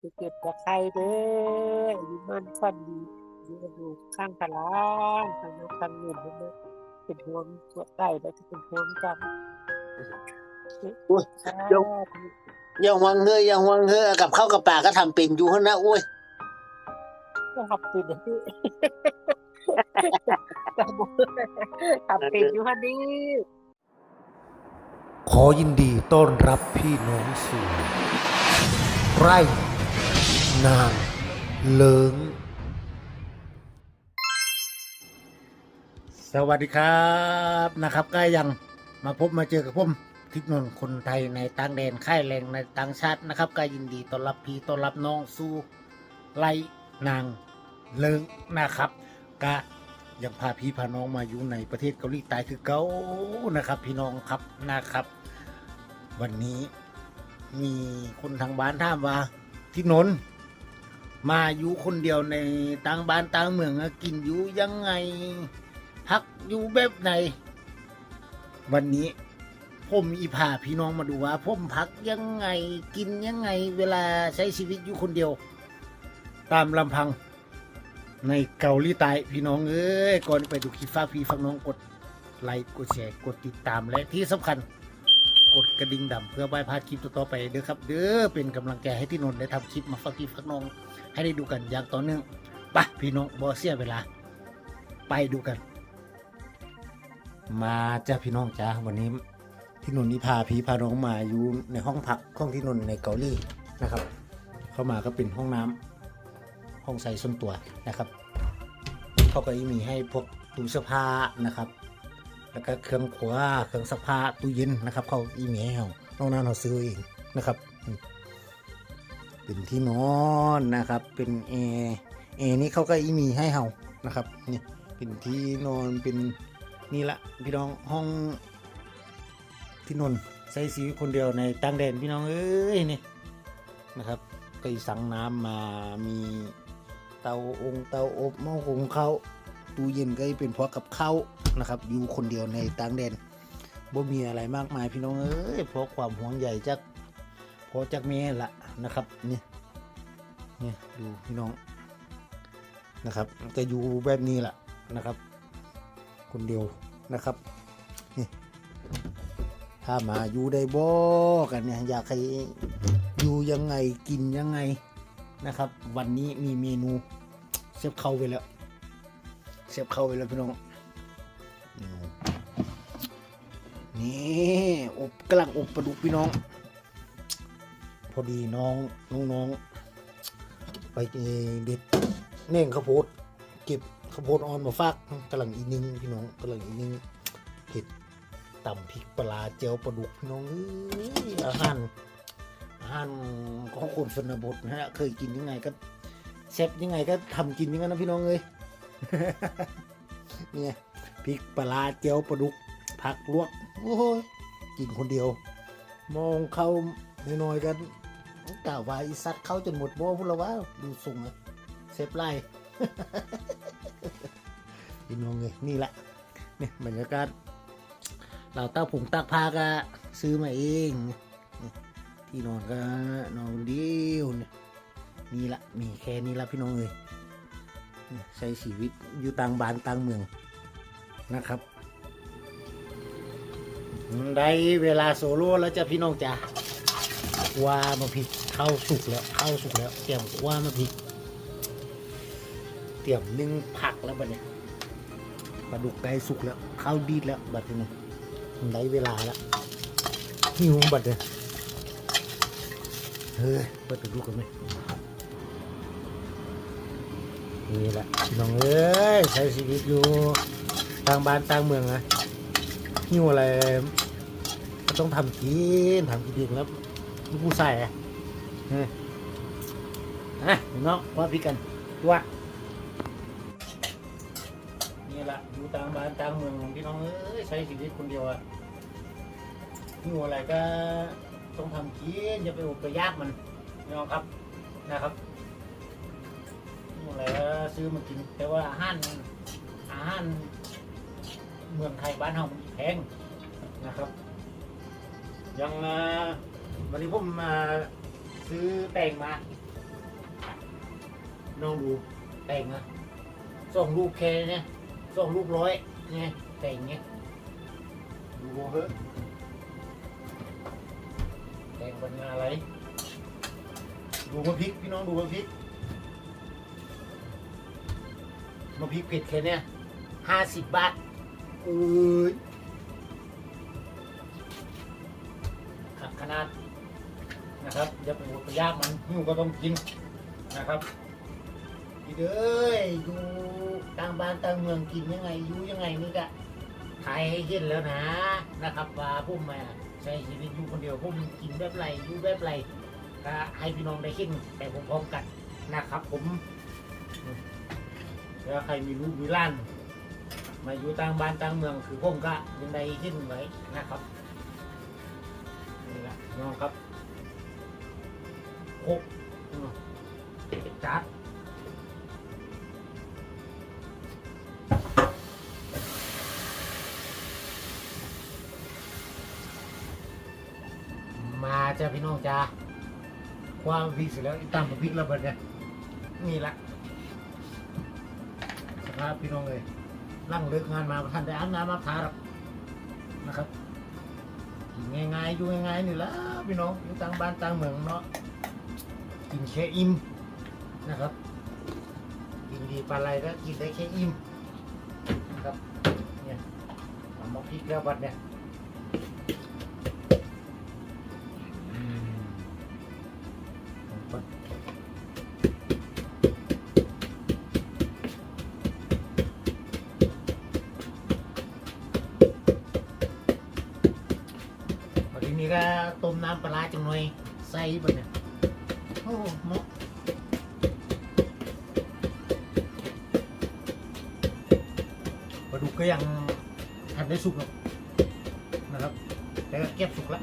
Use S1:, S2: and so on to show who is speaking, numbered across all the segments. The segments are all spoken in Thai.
S1: สิเก็บกับใครเด้ออยู่มันฟันดีอยู่อยู่ข้างตลาดทางนั้นทางนู้นเด้อเป็นห่วงตัวไก่แล้วจะเป็นห่วงกัน
S2: อุ้ยเดี๋ยวอย่าหวังเฮ้ยอย่าหวังเฮ้ยกับข้าวกับปลาก็ทำเป็นอยู่หั่นนะอุ้ย
S1: ก็ขับเป็นนะพี่ขับเป็นอยู่ฮันนี่
S3: ขอยินดีต้อนรับพี่น้องสู่ไร่ นางเลิงสวัสดีครับนะครับก็ยังมาพบมาเจอกับผมทิศนนท์คนไทยในต่างแดนค่ายแรงในต่างชาตินะครับก็ยินดีต้อนรับพี่ต้อนรับน้องสู่ไร่นางเลิงนะครับก็ยังพาพี่พาน้องมาอยู่ในประเทศเกาหลีใต้คือเก้านะครับ พี่น้องครับนะครับ วันนี้มีคนทางบ้านถามว่าที่นนท์ มาอยู่คนเดียวในต่างบ้านต่างเมืองกินอยู่ยังไงพักอยู่แบบไหน วันนี้ผมอีพาพี่น้องมาดูว่าผมพักยังไงกินยังไงเวลาใช้ชีวิตอยู่คนเดียว ตามลำพังในเกาหลีใต้พี่น้องเอ้ยก่อนไปดูคลิปฝากพี่ฝากน้องกดไลค์กดแชร์กดติดตามและที่สำคัญ กดกระดิ่งดำเพื่อไม่พลาดคลิปต่อๆไปเด้อครับ เด้อเป็นกำลังใจให้ที่นนท์ได้ทำคลิปมาฝากพี่ฝากน้อง ให้ได้ดูกันอย่างต่อเนื่องไปพี่น้องบอเสียเวลา ไปดูกัน มาจ้าพี่น้องจ้าวันนี้ที่นนท์นี่พาพี่พาน้องมาอยู่ในห้องพักห้องที่นนท์ในเกาหลีนะครับ เข้ามาก็เป็นห้องน้ำห้องใส่ส่วนตัวนะครับเขาก็มีให้พวกตู้เสื้อผ้านะครับ แล้วก็เครื่องครัวเครื่องซักผ้าตู้เย็นนะครับ เขาอีเมลนอกนั้นเราซื้อเองนะครับเป็นที่นอนนะครับ เป็นแอร์แอร์นี่เขาก็อีมีให้เฮานะครับนี่เป็นที่นอนเป็นนี่ละพี่น้องห้องที่นอนใช้ชีวิตคนเดียวในต่างแดนพี่น้องเอ้ยนี่นะครับก็อีสั่งน้ำมามีเตาองค์เตาอบหม้อหุงข้าว ตู้เย็นก็เป็นเพราะกับข้าวนะครับ อยู่คนเดียวในต่างแดนบ่มีอะไรมากมายพี่น้องเอ้ยเพราะความห่วงใยจากพอจากเมียละนะครับนี่นี่ดูพี่น้องนะครับก็อยู่แบบนี้แหละนะครับ คนเดียวนะครับนี่ถ้ามาอยู่ได้บ่กันเนี่ยอยากให้อยู่ยังไงกินยังไงนะครับ วันนี้มีเมนูเซฟเข้าไปแล้ว สียบเข้าไปแล้วพี่น้อง นี่อบกำลังอบปลาดุกพี่น้อง พอดีน้องน้องน้องไปเด็ดเน่งข้าวโพดเก็บข้าวโพดอ่อนมาฝากกำลังอีนึงพี่น้องกำลังอีนึงเห็ดตำพริกปลาเจียวปลาดุกพี่น้องเอ้ยอาหารอาหารของคนชนบทนะฮะเคยกินยังไงก็เซฟยังไงก็ทำกินยังไงนะพี่น้องเอ้ย เนี่ยพริกปลาเจียวปลาดุก ผักลวก โอ้ยกินคนเดียว มองเขาน้อยๆกันกล่าวว่าอีสัตว์เข้าจนหมดโม่พูดแล้วว่าดูส่งอะเซฟไล่พี่น้องเลยนี่แหละเนี่ยบรรยากาศเราตาผงตากผ้าก็ซื้อมาเองที่นอนก็นอนคนเดียวเนี่ยนี่ละมีแค่นี้ละพี่น้องเลย ใช้ชีวิตอยู่ต่างบ้านต่างเมืองนะครับ ได้เวลาโซโล่แล้วจะพี่น้องจ้ะว่ามาพริกเข้าสุกแล้วเข้าสุกแล้ว เตรียมว่ามาพริก เตรียมนึ่งผักแล้วบัดเนี่ยปลาดุกไก่สุกแล้วข้าวดีดแล้วบัดนี้ได้เวลาแล้วหิวบัดเนี่ยเฮ้ยเปิดดูกันไหม นี่แหละพี่น้องเอ้ยใช้ชีวิตอยู่ต่างบ้านต่างเมืองนะหิวอะไรก็ต้องทำกินทำกินเองแล้วลูกผู้ใส่อะเฮ้ยอะน้องว่าพี่กันตัวนี่แหละอยู่ต่างบ้านต่างเมืองพี่น้องเอ้ยใช้ชีวิตคนเดียวอะหิวอะไรก็ต้องทำกินอย่าไปอดไปยากมันพี่น้องครับนะครับ อะไรก็ซื้อมากิน แต่ว่าอาหารอาหารเมืองไทยบ้านเรามันแพงนะครับอยังอ่าวันนี้ผมมาซื้อแป้งมาน้องดูแต่งนะสองลูกแค่เนี่ยสองลูกร้อยเนี่ยแต่งเนี่ยดูเฮ้ยแต่งเป็นงานอะไร ดูมะพริกพี่น้องดูมะพริก มะพริกเผ็ดแค่เนี้ยห้าสิบบาทเอ้ยขักขนาดนะครับอย่าไปอดไปยากมันหิวก็ต้องกินนะครับพี่เด้ยอยู่ต่างบ้านต่างเมืองกินยังไงอยู่ยังไงนี่กะถ่ายให้เห็นแล้วนะนะครับว่าพุ่มมาใช้ชีวิตอยู่คนเดียวพุ่มกินแบบไรอยู่แบบไรก็ให้พี่น้องได้เห็นไปพร้อมๆกันนะครับผมอืม แล้วใครมีลูกมีล้าน มาอยู่ต่างบ้านต่างเมืองคือผมก็ยังได้เห็นไว้นะครับนี่แหละน้องครับหกจัดมาจ้าพี่น้องจ้าความพิเสร็จแล้วตามพิกระเบิดเนี่ยนี่ละ สภาพพี่น้องเลยร่างเลิกงานมาท่านได้อานน้ำมาทารอกนะครับง่ายๆอยู่ง่ายๆนี่ละพี่น้องอยู่ต่างบ้านต่างเมืองเนาะกินแค่อิ่มนะครับ กินดีปลาไหลก็กินได้แค่อิ่มนะครับเนี่ยหมาพริกแล้วบัดเนี่ย น้ำปลาจังหน่อยใส่ไปเนี่ยโอ้หมาะปลาดุกก็ยังทันได้สุกหรอกนะครับ แต่ก็เก็บสุกแล้ว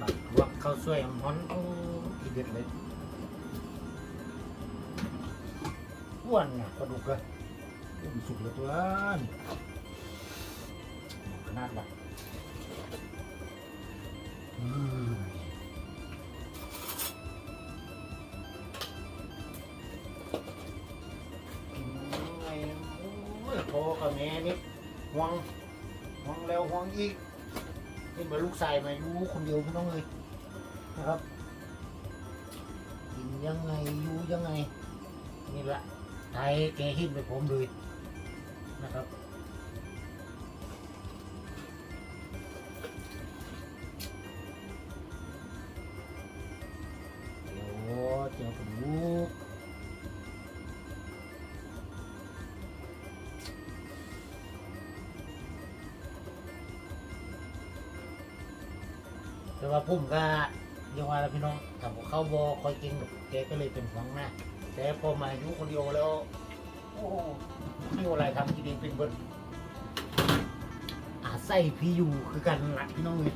S3: ปักลวกข้าวสวยฮ้อนโอ้ทีเด็ดเลยอ้วนนะปลาดุกเลย อุ้มสุกเหลยตัวนี่ขนาดละอืมกินยังไงโอ้ยพอกับแม่นี่ห่วงห่วงแล้วห่วงอีกนี่เหมือนลูกชายมาอยู่คนเดียวพี่น้องเลยนะครับกินยังไงอยู่ยังไงนี่แหละไทยแกหินไปผมเลย นะครับโอ้เจ้าผมแต่ว่าพุ่มก็ยังว่าแล้วพี่น้องทำกับข้าวบอคอยกินกับแกก็เลยเป็นหวังนะแต่พอมาอยู่คนเดียวแล้ว พี่อะไรทำกินเองเป็นเบิร์ดอาใส่พี่อยู่คือกันหลักพี่น้องเลย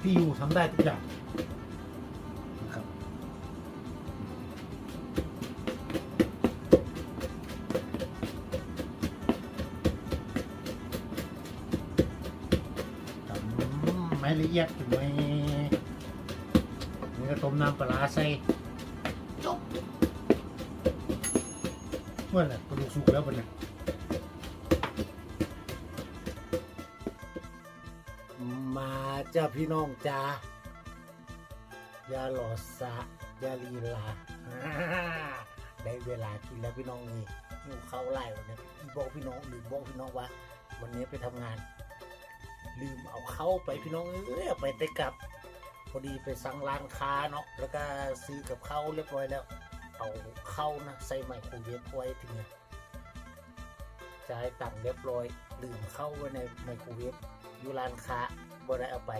S3: พี่อยู่ทำได้ทุกอย่างนะครับทำไม่ละเอียดถึงไหม่นี่ก็ต้มน้ำปลาร้าใส่ มื่อไหร่กระดูกสุกแล้วปะเนี่ยมาจ้าพี่น้องจ้าอย่าหลอสะอย่าลีลาได้เวลากินแล้วพี่น้องเลยหิวข้าไล่วันนี้บอกพี่น้องลืมบอกพี่น้องว่า วันนี้ไปทำงาน ลืมเอาเข้าไปพี่น้องเอ้ยเอไปแต่กลับ พอดีไปสั่งร้านค้าเนาะแล้วก็ซื้อกับเขาเรียบร้อยแล้ว เอาเข้านะใส่ไมโครเวฟไว้ถึงเนี่ยจ่ายตังเรียบร้อยลืมเข้าไว้ในไมโครเวฟอยู่ร้านค้าบ่ได้เอาไป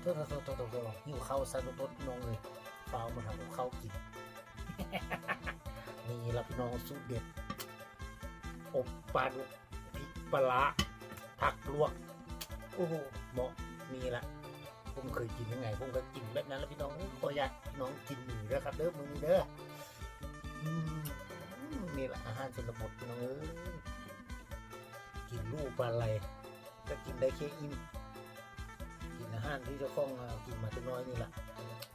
S3: โทษโทษโทษโทษโทษโทษหิวเข้าซะโทษพี่น้องเลยเปล่ามาทำกับข้าวกินนี่ละพี่น้องสูตรเด็ดอบปลาดุกพริกปลาผักลวกโอ้โหเหมาะนี่ละผมเคยกินยังไงผมก็กินแบบนั้นแล้วพี่น้องขออยากน้องกินหนึ่งเด้อครับเด้อมือเด้อ นี่แหละอาหารชนบทพี่น้องเอ้ยกินลูกปลาไหลก็กินได้แค่อิ่มกินอาหารที่เจ้าของกินมาแต่น้อยนี่แหละ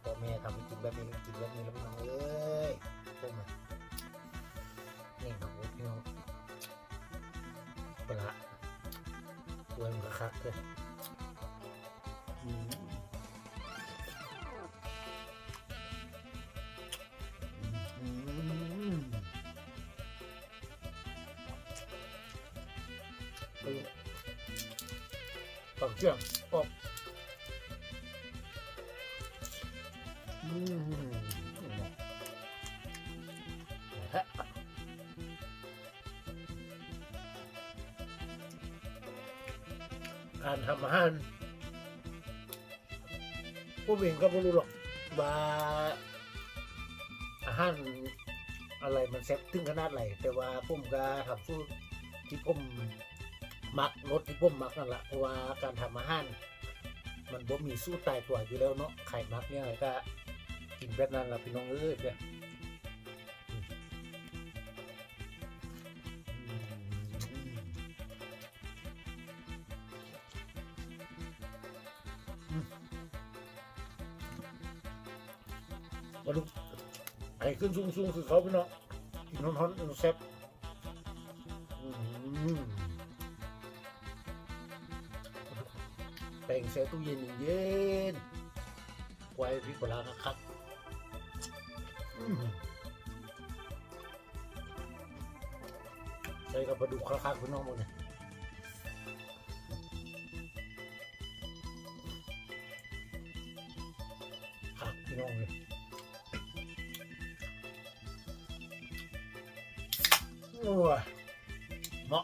S3: พ่อแม่ทำให้กินแบบนี้กินแบบนี้แล้วพี่น้องเอ้ยพวกมันนี่ครับพี่น้องปลาตัวมันก็คักเลยอืม ปักเจียงออกอืมฮะการทำอาหารผู้เองก็ไม่รู้หรอกว่าอาหารอะไรมันแซ่บถึงขนาดไหนแต่ว่าผมก็ทำสู้ที่ผม มักรสที่ผมมักนั่นแหละเพราะว่าการทำอาหารมันบ่มีสู้ตายตัวอยู่แล้วเนาะไข่มักเนี่ยก็กินแบบนั้นละพี่น้องเอ้ยเนี่ยอืมาดูไอ้ขึ้นสูงสูงๆคือเขาพี่น้องกินร้อนๆแซ่บ แปลงใส่ตู้เย็นเย็นๆไว้พริกปลาคักใส่กับปลาดุกคักๆพี่น้องหมดเนี่ยคักพี่น้องเลยโอ้ยเหมาะ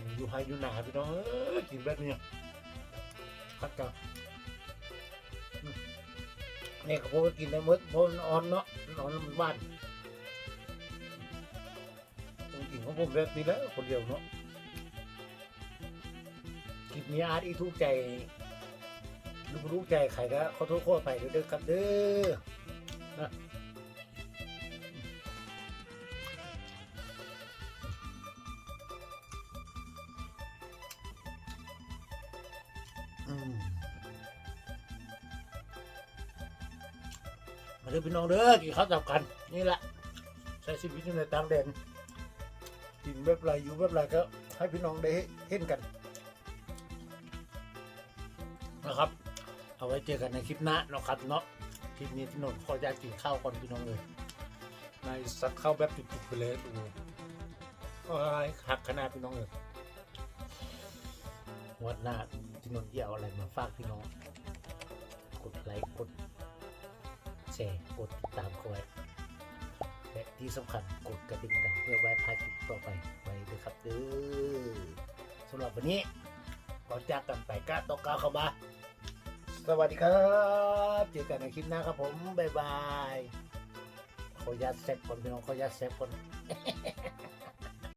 S3: อยู่ไฮอยู่หนาพี่น้องเอ้ยกินแบบนี้คักจังอืมนี่ก็พวกกินได้หมดเพราะมันอ่อนเนาะนอ่อนมันหวานผมกินของผมแบบนี้แหล้วคนเดียวเนาะคลิปนี้อาร์ตอีทุกใจลูกรู้ใจใครก็ขอโทษขอไปเด้อครับเด้อนะ เด้อพี่น้องเด้อกินข้าวจับกัน นี่แหละใช้ชีวิตอยู่ในต่างแดนกินแบบไรอยู่แบบไรก็ให้พี่น้องได้เห็นกัน นะครับ เอาไว้เจอกันในคลิปหน้าเนาะครับเนาะคลิปนี้พี่นนท์ขออยากกินข้าวก่อนพี่น้องเลยในสักข้าวแบบจุกๆไปเลยดูโอ้ยหักขนาดพี่น้องเลยงวดหน้าพี่นนท์จะเอาอะไรมาฝากพี่น้อง กดไลค์กด แชร์ กดติดตามเขาไว้ และที่สำคัญกดกระดิ่งดังเพื่อไว้พาคลิปต่อไปไว้ด้วยครับเด้อสำหรับวันนี้ก่อนจากกันไปก้าตอกกาเข้ามาสวัสดีครับ เจอกันในคลิปหน้าครับผม บ๊ายบายขออนุญาตเซฟคนพี่น้องขอยาตเซฟคน